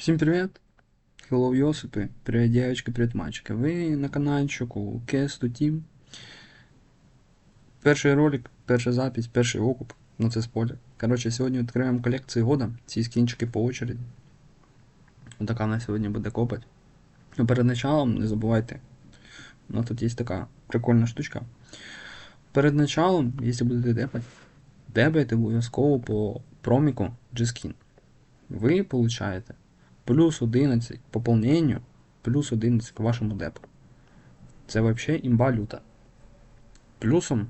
Всім привіт! Hello, Йосипи. Привіт, дівчатки, привіт, мальчики. Ви на каналчику Кесту Тім. Перший ролик, перша запись, перший окуп. Ну це спойлер. Коротше, сьогодні відкриваємо колекції года. Ці скінчики по очереді. Отака на сьогодні буде копать. Ну, перед началом не забувайте. Ну тут є така прикольна штучка. Перед началом, якщо будете депати, дебайте обов'язково по проміку G-Skin. Ви получаєте плюс 11 к пополнению, плюс 11 к вашому депу. Це взагалі імба люта. Плюсом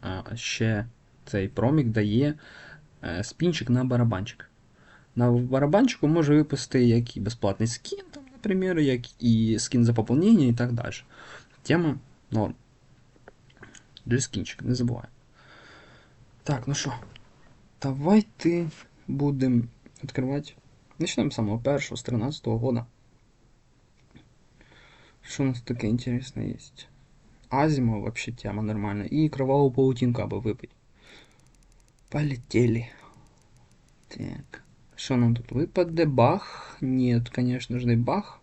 а, ще цей промік дає е, спінчик на барабанчик. На барабанчику може випасти як і безплатний скін, там, наприклад, як і скін за поповнення і так далі. Тема норм. Для скінчик, не забувай. Так, ну що, давайте будемо відкривати. Начнем с самого першого, с 13 -го года. Что у нас таке интересное есть? Азима вообще тема нормальная. И кровавую паутинку бы выпить. Полетели. Так. Что нам тут выпаде? Бах? Нет, конечно же, не бах.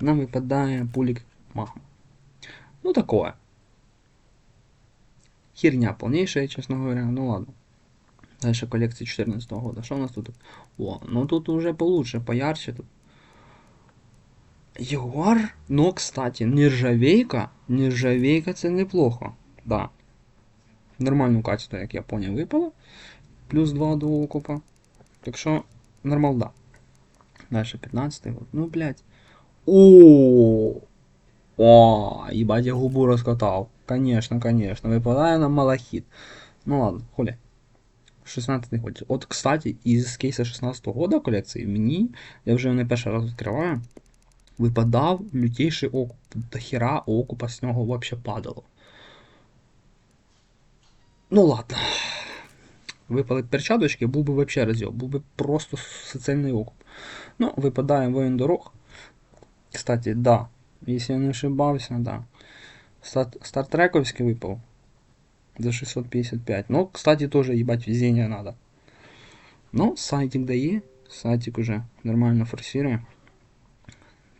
Нам выпадает пулик магма. Ну такое. Херня полнейшая, честно говоря. Ну ладно. Дальше коллекции 14 года. Что у нас тут? О, ну тут уже получше, поярче тут. Ягуар, но, кстати, нержавейка, нержавейка це неплохо. Да. Нормальну качество, як я поняв, випало. Плюс 2 до окупа. Так що, нормал, да. Дальше 15 год. Ну, блядь. О, О, ебать, я губу раскатал. Конечно, конечно. Выпадает нам малахит. Ну ладно, хули. 16 год. От, кстати, із кейса 16 года колекції мені, я вже не перший раз відкриваю, випадав лютейший окуп. До хера окупа з нього взагалі падало. Ну ладно. Випали перчаточки, був би вообще розйоб, був би просто суцільний окуп. Ну, випадає воїн дорог. Кстати, да. Якщо я не ошибався, да. Стартрековський випав за 655. Ну, кстати, тоже ебать везение надо. Но сайтик дає, сайтик уже нормально форсируем.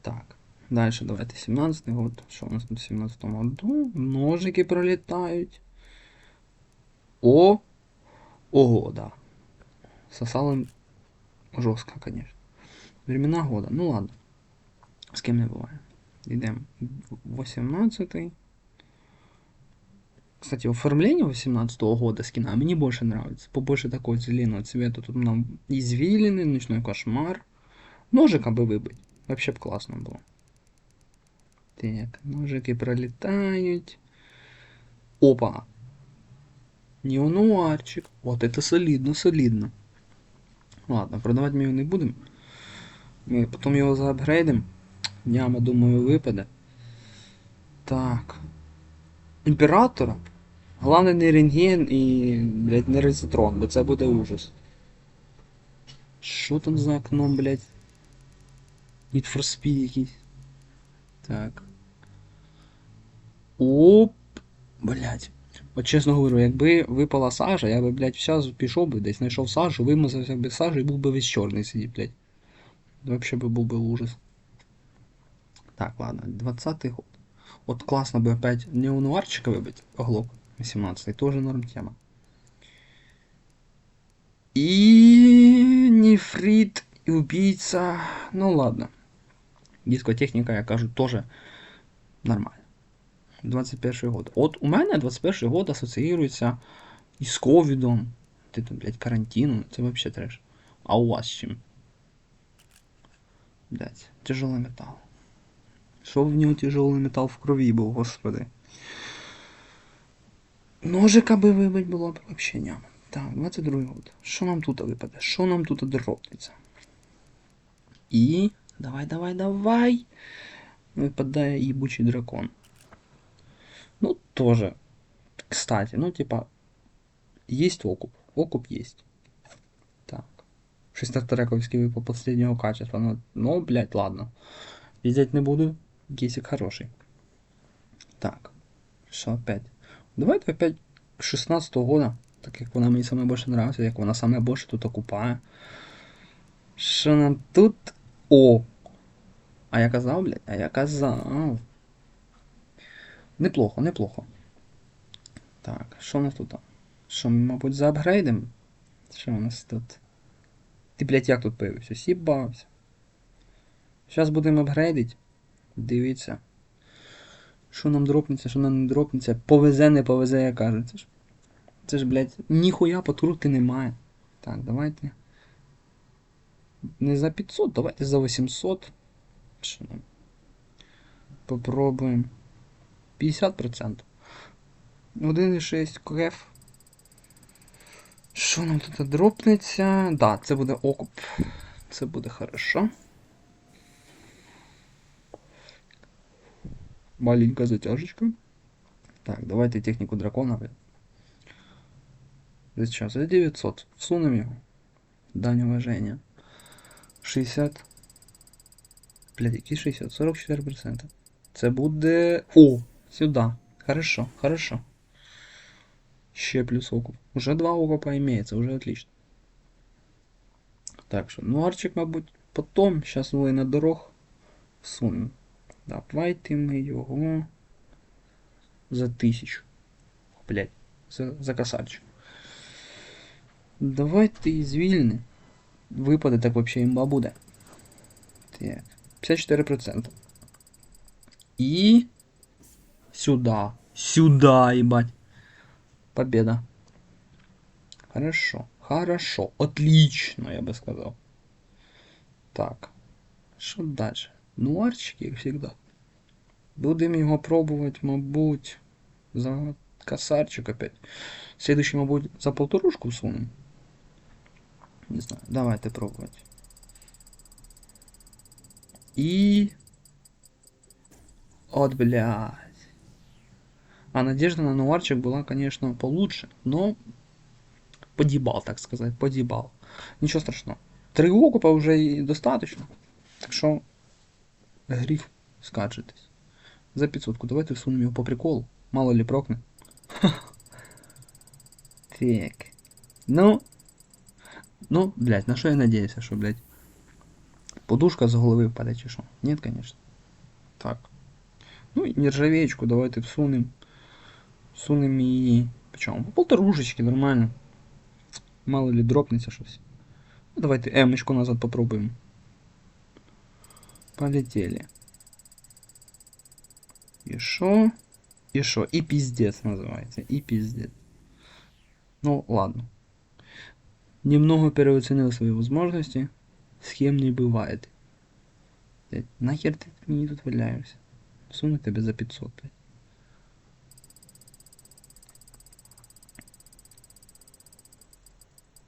Так, дальше давайте 17 год. Что у нас тут в 17 году? Ножики пролетают. О! Ого, да. Сосало жестко, конечно. Времена года. Ну ладно. С кем не бывает. Идем 18 -й. Кстати, оформление 18 -го года скина мне больше нравится. Побольше такого зеленого цвета. Тут нам извилины, ночной кошмар. Ножика бы выбыть. Вообще бы классно было. Так, ножики пролетают. Опа. Неонуарчик. Вот это солидно, солидно. Ладно, продавать мы его не будем. Мы потом его заапгрейдим. Днями, думаю, выпадет. Так. Імператора. Головне не рентген і, блядь, не резитрон, бо це буде ужас. Що там за окном, блядь? Need for Speed якийсь. Так. Оп! Блядь. От чесно говорю, якби випала сажа, я би, блядь, вся пішов би десь, знайшов сажу, вимазався без сажі і був би весь чорний сидіть, блядь. Вообще би був би ужас. Так, ладно, 20-й год. Вот классно бы опять неонуарчика выбить. Оглок 18 тоже норм тема. И нефрит и убийца. Ну ладно. Дискотехніка, я кажу, тоже нормально. 21 год. От у мене 21 год асоціюється із ковідом. Ти там, блядь, карантином. Це вообще треш. А у вас чим? Блядь, тяжелый металл. Що в нього тяжелий метал в крові був, господи. Ножика би вибить було б вообще ням. Так, 22 год. Що нам тут випаде? Що нам тут дропнеться? І. Давай, давай, давай. Випадає їбучий дракон. Ну, тоже. Кстати, ну, типа, есть окуп. Окуп есть. Так. Шестертрековский выпал последнего качества. Ну, ну, блядь, ладно. Везеть не буду. Гейсик хороший. Так. Що опять? Давайте опять 16 -го года. Так як вона мені саме більше нравиться, як вона саме більше тут окупає. Що нам тут? О! А я казав, блядь, а я казав. Неплохо, неплохо. Так, що у нас тут? Що ми, мабуть, заапгрейдимо? Що у нас тут? Ти, блядь, як тут появився? Сібався. Зараз будемо апгрейдити. Дивіться. Що нам дропнеться, що нам не дропнеться. Повезе, не повезе, як кажуть. Це ж, це ж блядь, ніхуя подкрутки немає. Так, давайте. Не за 500, давайте за 800. Що нам? Попробуємо. 50%. 1,6 кеф. Що нам тут дропнеться? Да, це буде окуп. Це буде хорошо. Маленькая затяжечка. Так, давайте технику дракона. Сейчас за 900. Всунем его. Дань уважения. 60. Блядь, які 60? 44%. Це буде... О! Сюди. Хорошо, хорошо. Ще плюс окуп. Уже два окупа имеется, уже отлично. Так що, ну арчик, мабуть, потом, сейчас ви на дорог всунем. Давайте ми його за тисячу. Блять, за, за косарчик. Давайте і звільни. Випаде так вообще імба буде. Так. 54%. И сюда. Сюда, ебать. Победа. Хорошо. Хорошо. Отлично, я бы сказал. Так. Що дальше? Нуарчик, як завжди. Будемо його пробувати, мабуть, за косарчик опять. Следующий, мабуть, за полторушку всунем. Не знаю. Давайте пробувати. И... От, блядь. А надежда на нуарчик была, конечно, получше, но подъебал, так сказать, подъебал. Ничего страшного. Три окупа уже и достаточно. Так что гриф скажетесь. За 500 давайте всунем его по приколу. Мало ли прокне. Так. Ну. Ну, блядь, на что я надеюсь, что, блядь, подушка с головы впаде чи що? Нет, конечно. Так. Ну и нержавеечку давайте всунем. Всунем її. Почему? Полторушечки, нормально. Мало ли дропнеться щось. Ну, давайте емочку назад попробуем. Полетели. И шо? И шо? И пиздец называется. И пиздец. Ну, ладно. Немного переоценил свои возможности. С кем не бывает. Блядь, нахер ты мне тут валяешься? Суну тебе за 500, блядь.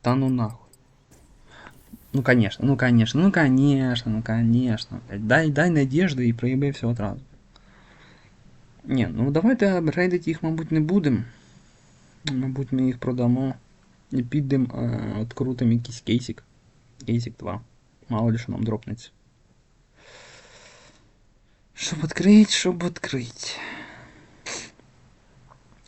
Да ну нахуй. Ну конечно, ну конечно, ну конечно, ну конечно. Блядь. Дай, дай надежди і проїби все одразу. Ні, ну давайте апгрейдити їх, мабуть, не будемо. Мабуть, ми їх продамо. І підемо, е, відкрутимо якийсь кейсик. Кейсик 2. Мало ли що нам дропнеться. Щоб відкрити, щоб відкрити.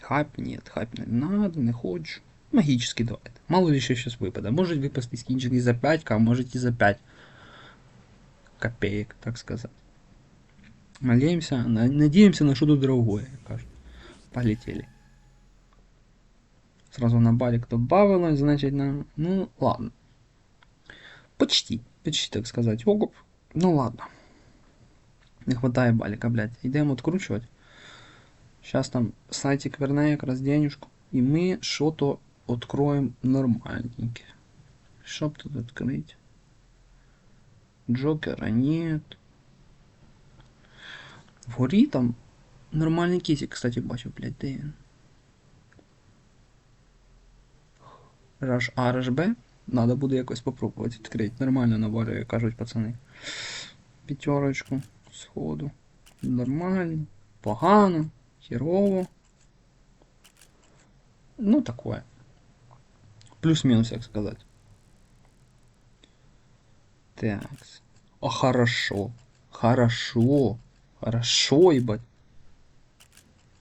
Хайп, нет, хайп не надо, не хочу. Магический давайте. Мало ли що щось випаде. Може випасти скінчик і за 5, а може і за 5 копеек, так сказать. Надеемся, надеемся на что-то другое, кажется. Полетели. Сразу на балик добавилось, значит, нам... Ну, ладно. Почти, почти, так сказать, окуп. Ну, ладно. Не хватает балика, блядь. Идем откручивать. Сейчас там сайтик верне якраз денежку. И мы что-то откроем нормальненькое. Чтоб тут открыть? Джокера нет. Вгорі там нормальний кісик, кстати, бачив, блядь, де він. Rush A, Rush B. Надо буде якось попробувати відкрити. Нормально навалює, кажуть пацани. П'ятерочку сходу. Нормально. Погано. Херово. Ну, такое. Плюс-минус, як сказать. Так. О, хорошо. Хорошо. Хорошо, ебать.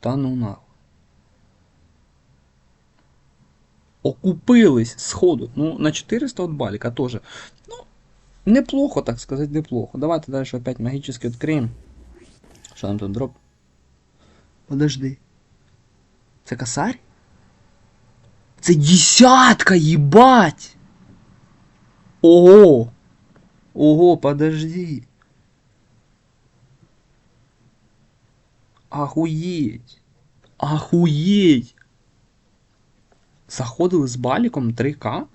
Та ну нахуй. Окупились сходу. Ну, на 400 от баліка теж. Ну, Неплохо, так сказать, неплохо. Давайте дальше опять магически відкриємо. Що нам тут дроп? Подожди. Це косарь? Це десятка, ебать! Ого! Ого, подожди. Охуеть. Охуеть. Заходили з баликом 3К.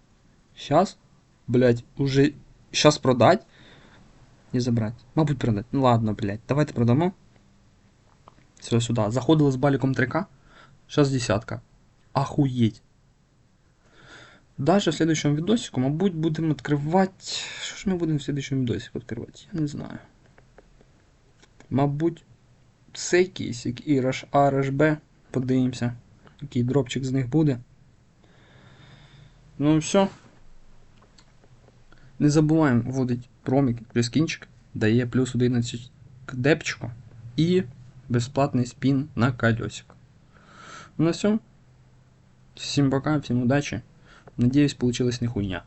Сейчас, блядь, уже... Сейчас продать и забрать. Мабуть, продать. Ну ладно, блядь. Давайте продамо. Все сюда. Заходили з баликом 3К. Сейчас десятка. Охуеть. Дальше в следующем видосику, мабуть, будемо відкривати. Що ж ми будемо в следующем відосику відкривати? Я не знаю. Мабуть, це якийсь і RHB. Подивимося, який дропчик з них буде. Ну все. Не забуваємо вводити промік прискінчик, дає плюс 11 к депчику і безплатний спін на колесик. Ну все. Всем пока, всем удачи. Надеюсь, получилось не хуйня.